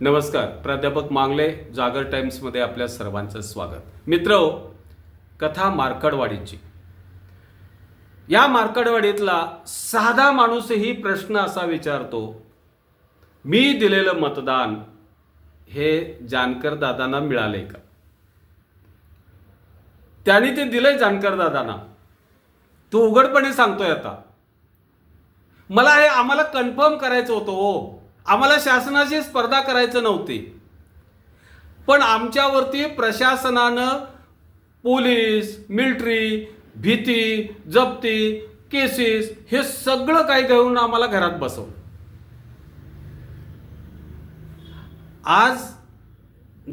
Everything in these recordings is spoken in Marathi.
नमस्कार प्राध्यापक मांगले जागर टाइम्समध्ये आपल्या सर्वांचं स्वागत. मित्र हो, कथा मार्कडवाडीची. या मार्कडवाडीतला साधा माणूसही प्रश्न असा विचारतो मी दिलेलं मतदान हे जानकर दादांना मिळाले का? त्यांनी ते दिलंय जानकर दादांना. तो उघडपणे सांगतोय आता मला हे आम्हाला कन्फर्म करायचं होतं हो. आम्हाला शासनाशी स्पर्धा करायचं नव्हती. पण आमच्यावरती प्रशासनानं पोलीस मिलिटरी भीती जप्ती केसेस हे सगळं काही घेऊन आम्हाला घरात बसवलं. आज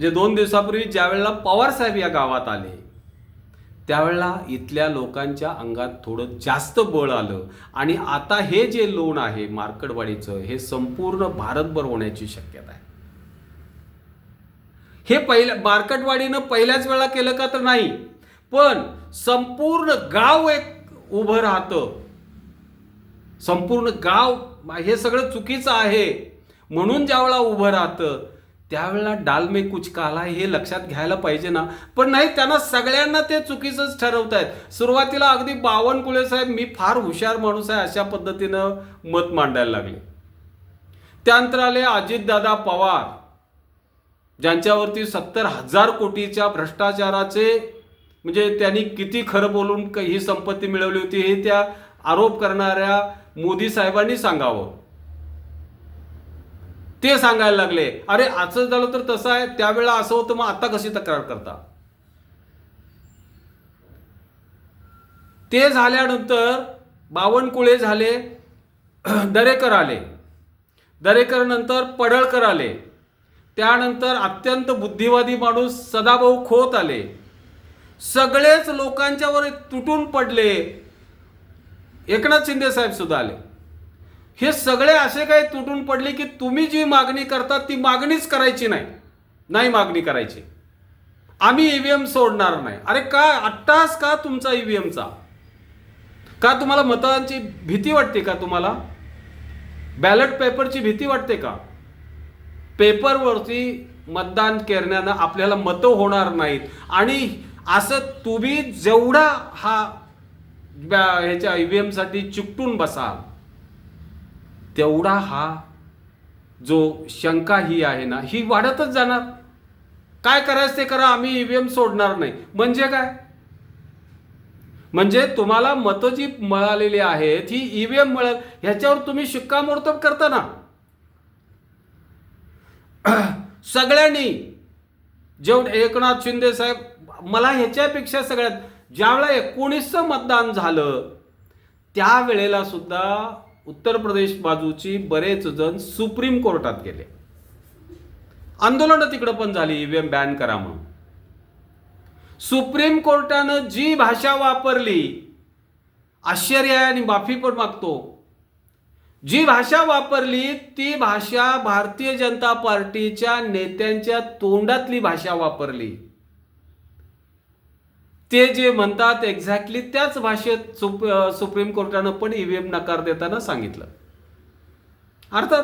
जे दोन दिवसापूर्वी ज्यावेळेला पवार साहेब या गावात आले त्यावेळेला इथल्या लोकांच्या अंगात थोडं जास्त बळ आलं. आणि आता हे जे लोन आहे मार्कडवाडीचं हे संपूर्ण भारतभर होण्याची शक्यता आहे. हे पहिल्या मार्केटवाडीनं पहिल्याच वेळा केलं का तर नाही. पण संपूर्ण गाव एक उभं राहतं. संपूर्ण गाव हे सगळं चुकीचं आहे. म्हणून ज्यावेळा उभं राहतं त्यावेळेला डाल मे कुछ काला हे लक्षात घ्यायला पाहिजे ना. पण नाही त्यांना सगळ्यांना ते चुकीचंच ठरवत आहेत सुरुवातीला अगदी बावनकुळे साहेब मी फार हुशार माणूस आहे अशा पद्धतीनं मत मांडायला लागले. त्यानंतर आले अजितदादा पवार ज्यांच्यावरती सत्तर हजार कोटीच्या भ्रष्टाचाराचे म्हणजे त्यांनी किती खरं बोलून ही संपत्ती मिळवली होती हे त्या आरोप करणाऱ्या मोदी साहेबांनी सांगावं. ते सांगायला लागले अरे असं झालं तर तसं आहे त्यावेळेला असं होतं मग आता कशी तक्रार करता? ते झाल्यानंतर बावनकुळे झाले दरेकर आले. दरेकर नंतर पडळकर आले. त्यानंतर अत्यंत बुद्धिवादी माणूस सदाभाऊ खोत आले. सगळेच लोकांच्यावर तुटून पडले. एकनाथ शिंदे साहेब सुद्धा आले. हे सगळे असे काही तुटून पडले की तुम्ही जी मागणी करता ती मागणीच करायची नाही. नाही मागणी करायची. आम्ही ईव्हीएम सोडणार नाही. अरे का? अट्टास का तुमचा ईव्हीएमचा का तुम्हाला मतांची भीती वाटते का तुम्हाला? बॅलेट पेपरची भीती वाटते का? पेपरवरती मतदान करण्यानं आपल्याला मतं होणार नाहीत. आणि असं तुम्ही जेवढा हा ब्या- ह्याच्या ईव्हीएम एमसाठी चिकटून बसाल तेवढा हा जो शंका ही आहे ना ही वाढतच जाणार. काय करायचं ते करा आम्ही ईव्हीएम सोडणार नाही. म्हणजे काय? म्हणजे तुम्हाला मतं जी मिळालेली आहेत ही ईव्हीएम मिळेल ह्याच्यावर तुम्ही शिक्कामोर्तब करता ना. सगळ्यांनी जेवढ एकनाथ शिंदे साहेब मला ह्याच्यापेक्षा सगळ्यात ज्यावेळेला एकोणीसचं मतदान झालं त्यावेळेला सुद्धा उत्तर प्रदेश बाजूची बरेच जण सुप्रीम कोर्टात गेले. आंदोलनं तिकडं पण झाली ईव्हीएम बॅन करा म्हणून. सुप्रीम कोर्टानं जी भाषा वापरली आश्चर्य आहे आणि माफी पण मागतो. जी भाषा वापरली ती भाषा भारतीय जनता पार्टीच्या नेत्यांच्या तोंडातली भाषा वापरली. ते जे म्हणतात एक्झॅक्टली त्याच भाषेत सुप सुप्रीम कोर्टानं पण ईव्हीएम नकार देताना सांगितलं. अर्थात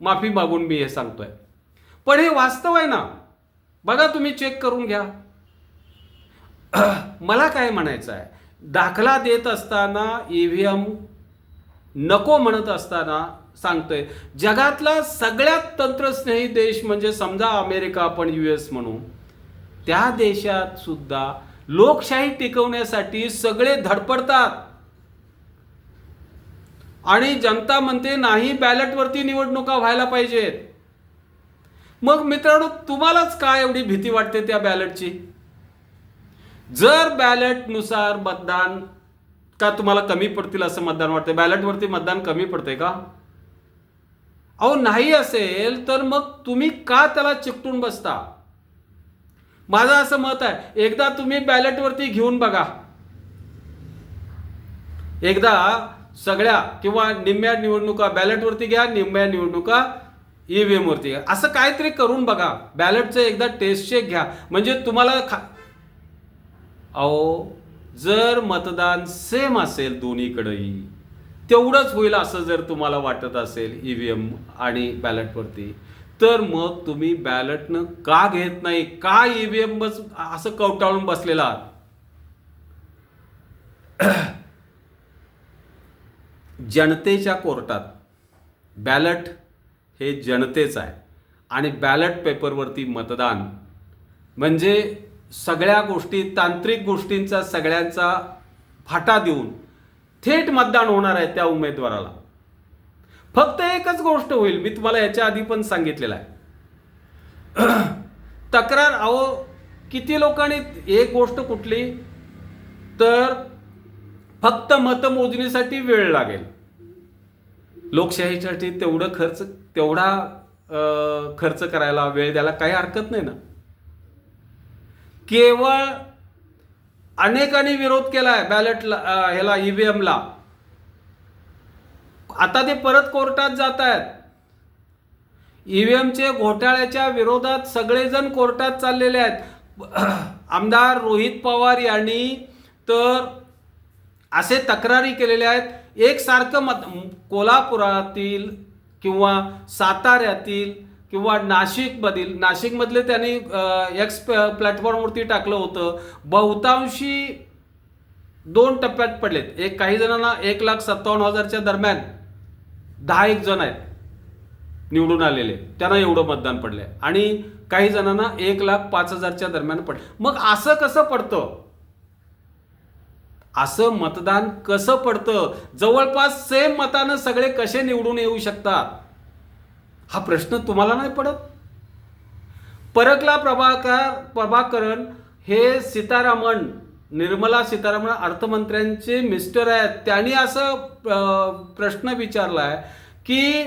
माफी मागून मी हे सांगतोय. पण हे वास्तव आहे ना. बघा तुम्ही चेक करून घ्या. मला काय म्हणायचं आहे? दाखला देत असताना ईव्हीएम नको म्हणत असताना सांगतोय. जगातला सगळ्यात तंत्रस्नेही देश म्हणजे समजा अमेरिका आपण यू एस म्हणू त्या देशात सुद्धा लोकशाही टिकवण्यासाठी सगळे धडपडतात. आणि जनता म्हणते नाही बॅलेटवरती निवडणुका व्हायला पाहिजेत. मग मित्रांनो तुम्हालाच काय एवढी भीती वाटते त्या बॅलेटची जर बॅलेटनुसार मतदान का तुम्हाला कमी पडतील असं मतदान वाटतं बॅलेटवरती मतदान कमी पडते का? अहो नाही असेल तर मग तुम्ही का त्याला चिकटून बसता? माझं असं मत आहे एकदा तुम्ही बॅलेटवरती घेऊन बघा. एकदा सगळ्या किंवा निम्म्या निवडणुका बॅलेटवरती घ्या निम्म्या निवडणुका ईव्हीएम एमवरती घ्या. असं काहीतरी करून बघा. बॅलेटचं एकदा टेस्ट चेक घ्या. म्हणजे तुम्हाला खा अहो जर मतदान सेम असेल दोन्हीकडेही तेवढंच होईल असं जर तुम्हाला वाटत असेल ईव्हीएम आणि बॅलेटवरती तर मग तुम्ही बॅलेटनं का घेत नाही? का ईव्हीएम बस असं कवटाळून बसलेला आहात? जनतेच्या कोर्टात बॅलट हे जनतेचं आहे. आणि बॅलट पेपरवरती मतदान म्हणजे सगळ्या गोष्टी तांत्रिक गोष्टींचा सगळ्यांचा फाटा देऊन थेट मतदान होणार आहे त्या उमेदवाराला. फक्त एकच गोष्ट होईल मी तुम्हाला याच्या आधी पण सांगितलेलं आहे. तक्रार अहो किती लोकांनी एक गोष्ट कुठली? तर फक्त मतमोजणीसाठी वेळ लागेल. लोकशाहीसाठी तेवढं खर्च तेवढा खर्च करायला वेळ द्यायला काही हरकत नाही ना. केवळ अनेकांनी विरोध केलाय बॅलेटला ह्याला ईव्हीएमला आता ते परत कोर्टात जात आहेत ईव्हीएमचे घोटाळ्याच्या विरोधात सगळेजण कोर्टात चाललेले आहेत. आमदार रोहित पवार यांनी तर असे तक्रारी केलेल्या आहेत. एकसारखं मत कोल्हापुरातील किंवा साताऱ्यातील किंवा नाशिकमधील नाशिकमधले त्यांनी एक्स प्लॅटफॉर्मवरती टाकलं होतं. बहुतांशी दोन टप्प्यात पडलेत. एक काही जणांना एक लाख सत्तावन्न हजारच्या दरम्यान. दहा एक जण आहेत. निवडून आलेले. त्यांना एवढं मतदान पडलंय. आणि काही जणांना एक लाख पाच हजारच्या दरम्यान पडलं. मग असं कसं पडतं? असं मतदान कसं पडतं? जवळपास सेम मतानं सगळे कसे निवडून येऊ शकतात? हा प्रश्न तुम्हाला नाही पडत? परकला प्रभाकर प्रभाकरन हे सीतारामन निर्मला सीतारामन अर्थमंत्र्यांचे मिस्टर आहेत. त्यांनी असं प्रश्न विचारला आहे की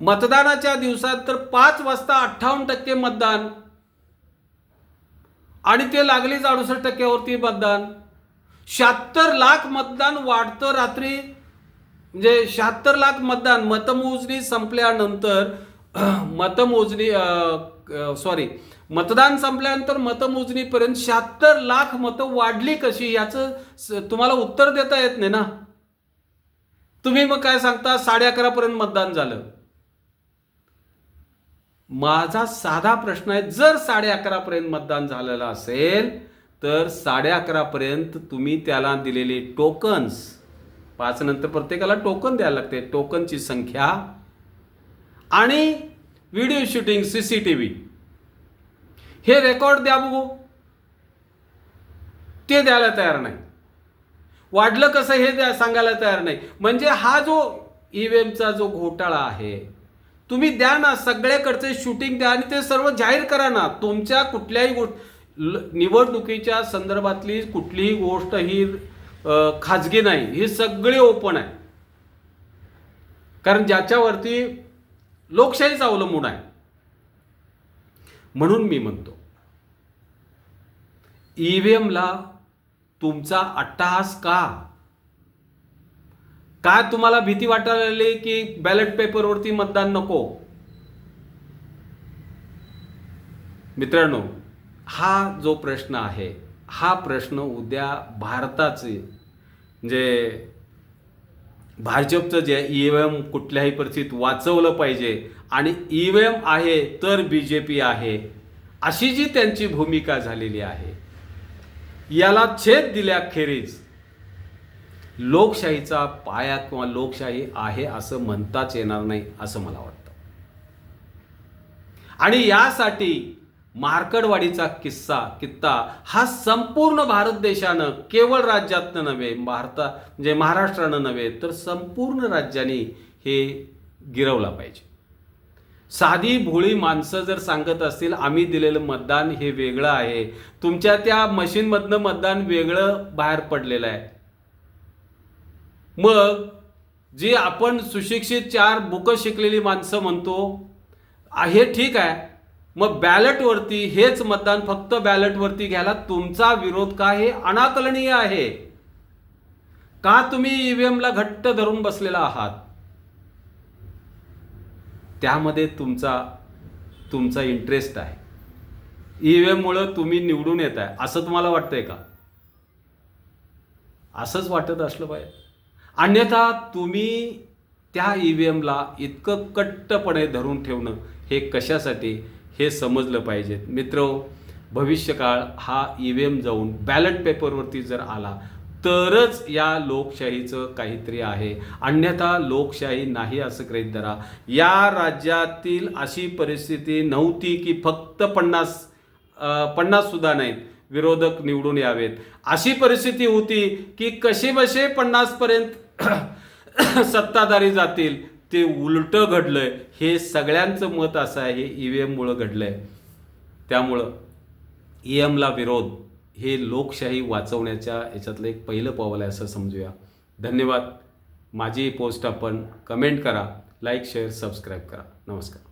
मतदानाच्या दिवसात तर पाच वाजता अठ्ठावन्न टक्के मतदान आणि ते लागलीच अडुसष्ट टक्क्यावरती मतदान. शहात्तर लाख मतदान वाढतं रात्री. म्हणजे शहात्तर लाख मतदान मतमोजणी संपल्यानंतर मतमोजणी सॉरी मतदान संपल्यानंतर मतमोजणीपर्यंत शहात्तर लाख मतं वाढली कशी याचं स- तुम्हाला उत्तर देता येत नाही ना? तुम्ही मग काय सांगता? साडे अकरापर्यंत मतदान झालं. माझा साधा प्रश्न आहे जर साडे अकरापर्यंत मतदान झालेलं असेल तर साडे अकरापर्यंत तुम्ही त्याला दिलेले टोकन्स पाच नंतर प्रत्येकाला टोकन द्यायला लागते टोकनची संख्या आणि video shooting C C T V. हे रेकॉर्ड द्या बघू. ते द्यायला तयार नाही. वाढलं कसं हे द्या सांगायला तयार नाही. म्हणजे हा जो ईव्हीएमचा जो घोटाळा आहे तुम्ही द्या ना सगळ्याकडचे शूटिंग द्या आणि ते सर्व जाहीर करा ना. तुमच्या कुठल्याही गोष्ट ल- निवडणुकीच्या संदर्भातली कुठलीही गोष्ट ही खाजगी नाही. ही सगळी ओपन आहे. कारण ज्याच्यावरती लोकशाहीच अवलंबून आहे. म्हणून मी म्हणतो. ईव्हीएमला तुमचा अट्टहास का? काय तुम्हाला भीती वाटायला लागली की बॅलेट पेपरवरती मतदान नको? मित्रांनो हा जो प्रश्न आहे हा प्रश्न उद्या भारताचे जे भाजपचं जे ई एम कुठल्याही परिस्थितीत वाचवलं पाहिजे आणि ई व्ही एम आहे तर बी जे पी आहे अशी जी त्यांची भूमिका झालेली आहे याला छेद दिल्याखेरीज लोकशाहीचा पाया किंवा लोकशाही आहे असं म्हणताच येणार नाही असं मला वाटतं. आणि यासाठी मार्कडवाडीचा किस्सा कित्ता हा संपूर्ण भारत देशानं केवळ राज्यातनं नव्हे भारता म्हणजे महाराष्ट्रानं नव्हे तर संपूर्ण राज्याने हे गिरवला पाहिजे. साधी भोळी माणसं जर सांगत असतील आम्ही दिलेलं मतदान हे वेगळं आहे. तुमच्या त्या मशीनमधनं मतदान वेगळं बाहेर पडलेलं आहे. मग जी आपण सुशिक्षित चार बुकं शिकलेली माणसं म्हणतो हे ठीक आहे. मग बॅलेटवरती हेच मतदान फक्त बॅलेटवरती घ्यायला तुमचा विरोध का हे अनाकलनीय आहे. का तुम्ही ईव्हीएमला घट्ट धरून बसलेला आहात? त्यामध्ये तुमचा तुमचा इंटरेस्ट आहे. ई ईव्हीएममुळं तुम्ही निवडून येत आहे असं तुम्हाला वाटतंय का? असंच वाटत असलं पाहिजे. अन्यथा तुम्ही त्या ई व्ही एमला इतकं कट्टपणे धरून ठेवणं हे कशासाठी हे समजलं पाहिजेत. मित्र भविष्यकाळ हा ई व्ही एम जाऊन बॅलेट पेपरवरती जर आला तरच या लोकशाहीचं काहीतरी आहे. अन्यथा लोकशाही नाही असं गृहित धरा. या राज्यातील अशी परिस्थिती नव्हती की फक्त पन्नास पन्नाससुद्धा नाहीत विरोधक निवडून यावेत. अशी परिस्थिती होती की कशी बसे पन्नासपर्यंत सत्ताधारी जातील ते उलटं घडलंय. हे सगळ्यांचं मत असं आहे हे ई व्ही एममुळं घडलंय. त्यामुळं ई एमला विरोध. हे लोकशाही वाचवण्याच्या याच्यातलं एक पहिलं पाऊल आहे असं समजूया. धन्यवाद. माझी पोस्ट आपण कमेंट करा लाईक शेअर सबस्क्राईब करा. नमस्कार.